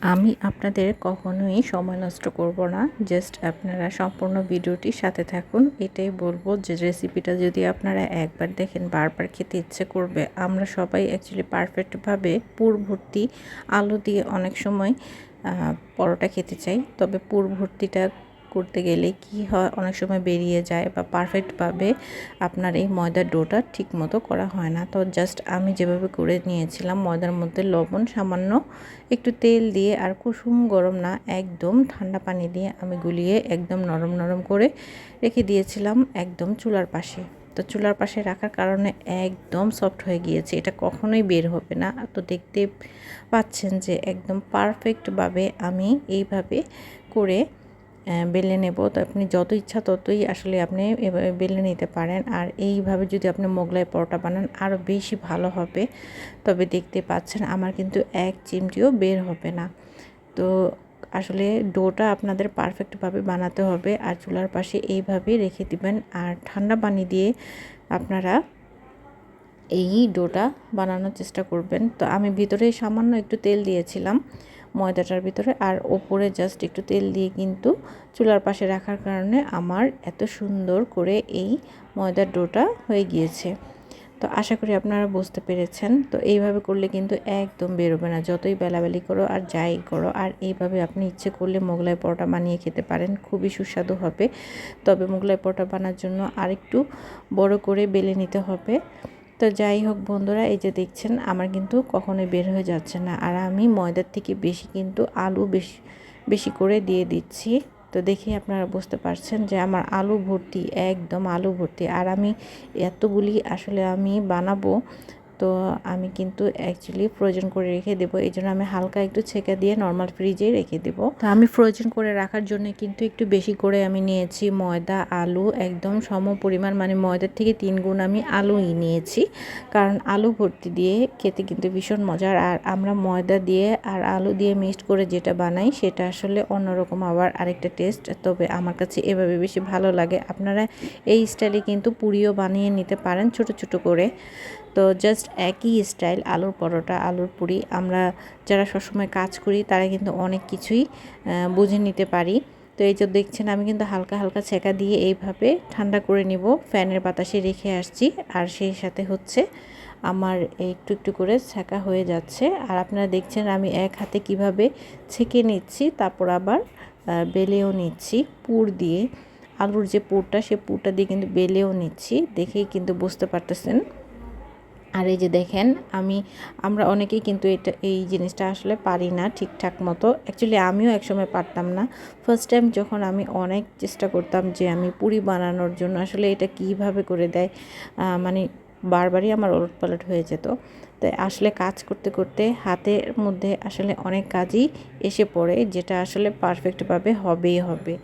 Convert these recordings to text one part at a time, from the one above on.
আমি আপনাদের কখনোই সময় নষ্ট করব না। জাস্ট আপনারা সম্পূর্ণ ভিডিওটির সাথে থাকুন। এটাই বলব যে রেসিপিটা যদি আপনারা একবার দেখেন, বারবার খেতে ইচ্ছে করবে, আমরা সবাই অ্যাকচুয়ালি পারফেক্টভাবে পুর ভর্তি আলু দিয়ে অনেক সময় পরোটা খেতে চাই। তবে পুর ভর্তিটা করতে গেলে কি হয়, অনেক সময় বেরিয়ে যায় বা পারফেক্টভাবে আপনার এই ময়দার ডোটা ঠিক মতো করা হয় না। তো জাস্ট আমি যেভাবে করে নিয়েছিলাম, ময়দার মধ্যে লবণ, সামান্য একটু তেল দিয়ে আর কুসুম গরম না, একদম ঠান্ডা পানি দিয়ে আমি গুলিয়ে একদম নরম নরম করে রেখে দিয়েছিলাম একদম চুলার পাশে। তো চুলার পাশে রাখার কারণে একদম সফট হয়ে গিয়েছে, এটা কখনোই বের হবে না। তো দেখতে পাচ্ছেন যে একদম পারফেক্টভাবে আমি এইভাবে করে বেলে নেব। তো আপনি যত ইচ্ছা ততই আসলে আপনি এভাবে বেলে নিতে পারেন। আর এইভাবে যদি আপনি মোগলাই পরোটা বানান আরও বেশি ভালো হবে। তবে দেখতে পাচ্ছেন আমার কিন্তু এক চিমটিও বের হবে না। তো আসলে ডোটা আপনাদের পারফেক্টভাবে বানাতে হবে। আর চুলার পাশে এইভাবে রেখে দিবেন। আর ঠান্ডা পানি দিয়ে আপনারা এই ডোটা বানানোর চেষ্টা করবেন। তো আমি ভিতরে সামান্য একটু তেল দিয়েছিলাম। ময়দাটার ভিতরে আর ওপরে জাস্ট একটু তেল দিয়ে কিন্তু চুলার পাশে রাখার কারণে আমার এত সুন্দর করে এই ময়দার ডোটা হয়ে গিয়েছে। তো আশা করি আপনারা বুঝতে পেরেছেন। তো এইভাবে করলে কিন্তু একদম বেরোবে না। যতই বেলাবেলি করো আর যাই করো, আর এইভাবে আপনি ইচ্ছে করলে মোগলাই পরোটা বানিয়ে খেতে পারেন। খুবই সুস্বাদু হবে। তবে মোগলাই পরোটা বানার জন্য আরেকটু বড় করে বেলে নিতে হবে। তো যাই হোক বন্ধুরা, এই যে দেখছেন, আমার কিন্তু কখনোই বের হয়ে যাচ্ছে না। আর আমি ময়দার থেকে বেশি কিন্তু আলু বেশি বেশি করে দিয়ে দিচ্ছি। তো দেখি আপনারা বুঝতে পারছেন যে আমার আলু ভর্তি, একদম আলু ভর্তি। আর আমি এতগুলি আসলে আমি বানাবো তো আমি কিন্তু অ্যাকচুয়ালি ফ্রোজেন করে রেখে দেবো। এই জন্য আমি হালকা একটু ছেঁকা দিয়ে নর্মাল ফ্রিজে রেখে দেবো। তো আমি ফ্রোজেন করে রাখার জন্য কিন্তু একটু বেশি করে আমি নিয়েছি ময়দা, আলু, একদম সম পরিমাণ মানে ময়দার থেকে তিন গুণ আমি আলুই নিয়েছি। কারণ আলু ভর্তি দিয়ে খেতে কিন্তু ভীষণ মজার। আর আমরা ময়দা দিয়ে আর আলু দিয়ে মিক্সড করে যেটা বানাই, সেটা আসলে অন্যরকম আবার আরেকটা টেস্ট তবে আমার কাছে এভাবে বেশি ভালো লাগে। আপনারা এই স্টাইলে কিন্তু পুরিও বানিয়ে নিতে পারেন ছোট ছোট করে। তো জাস্ট একই স্টাইল আলুর পরোটা, আলুর পুরি। আমরা যারা সবসময় কাজ করি, তারা কিন্তু অনেক কিছুই বুঝে নিতে পারি। তো এই যে দেখছেন, আমি কিন্তু হালকা হালকা ছেঁকা দিয়ে এইভাবে ঠান্ডা করে নিব। ফ্যানের বাতাসে রেখে আসছি। আর সেই সাথে হচ্ছে আমার একটু একটু করে ছেঁকা হয়ে যাচ্ছে। আর আপনারা দেখছেন, আমি এক হাতে কীভাবে ছেঁকে নিচ্ছি, তারপর আবার বেলেও নিচ্ছি পুর দিয়ে। আলুর যে পুরটা, সে পুরটা দিয়ে কিন্তু বেলেও নিচ্ছি। দেখেই কিন্তু বুঝতে পারতেছেন। আর এই যে দেখেন, আমি, আমরা অনেকেই কিন্তু এটা, এই জিনিসটা আসলে পারি না ঠিকঠাক মতো। অ্যাকচুয়ালি আমিও একসময় পারতাম না। ফার্স্ট টাইম যখন আমি অনেক চেষ্টা করতাম যে আমি পুরি বানানোর জন্য, আসলে এটা কীভাবে করে দেয় মানে বারবারই আমার ওলট পালট হয়ে যেত। তাই আসলে কাজ করতে করতে হাতের মধ্যে আসলে অনেক কাজই এসে পড়ে, যেটা আসলে পারফেক্টভাবে হবেই হবে।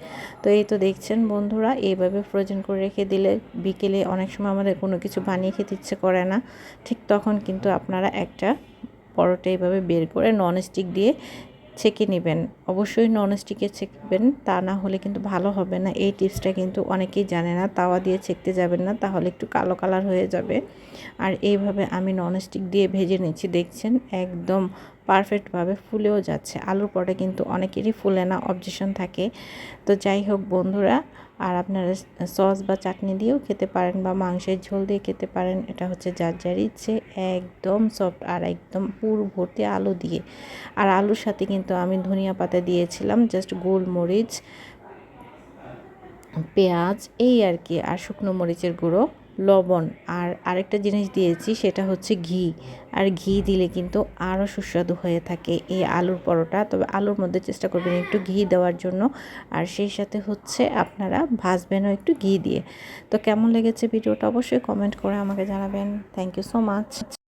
তো এই তো দেখছেন বন্ধুরা, এইভাবে ফ্রোজেন করে রেখে দিলে বিকেলে অনেক সময় আমাদের কোনো কিছু বানিয়ে খেতে ইচ্ছে করে না। ঠিক তখন কিন্তু আপনারা একটা পরোটা এইভাবে বের করে ননস্টিক দিয়ে ছেঁকে নেবেন। অবশ্যই ননস্টিকে ছেঁকবেন তা না হলে কিন্তু ভালো হবে না। এই টিপসটা কিন্তু অনেকেই জানে না, তাওয়া দিয়ে ছেঁকতে যাবেন না, তাহলে একটু কালো কালার হয়ে যাবে। আর এইভাবে আমি ননস্টিক দিয়ে ভেজে নিচ্ছি, দেখছেন? একদম পারফেক্টভাবে ফুলেও যাচ্ছে। আলুর পরে কিন্তু অনেকেরই ফুলে না অবজেশন থাকে। তো যাই হোক বন্ধুরা, আর আপনারা সস বা চাটনি দিয়েও খেতে পারেন বা মাংসের ঝোল দিয়ে খেতে পারেন। এটা হচ্ছে যার যার ইচ্ছে, একদম সফট আর একদম পুরো ভর্তি আলু দিয়ে। আর আলুর সাথে কিন্তু আমি ধনিয়া পাতা দিয়েছিলাম জাস্ট গোলমরিচ, পেঁয়াজ, এই আর কি, আর শুকনো মরিচের গুঁড়ো। লবণ। আর আরেকটা জিনিস দিয়েছি, সেটা হচ্ছে ঘি। আর ঘি দিলে কিন্তু আরও সুস্বাদু হয়ে থাকে এই আলুর পরোটা। তবে আলুর মধ্যে চেষ্টা করবেন একটু ঘি দেওয়ার জন্য। আর সেই সাথে হচ্ছে আপনারা ভাজবেনও একটু ঘি দিয়ে। তো কেমন লেগেছে ভিডিওটা অবশ্যই কমেন্ট করে আমাকে জানাবেন। Thank you so much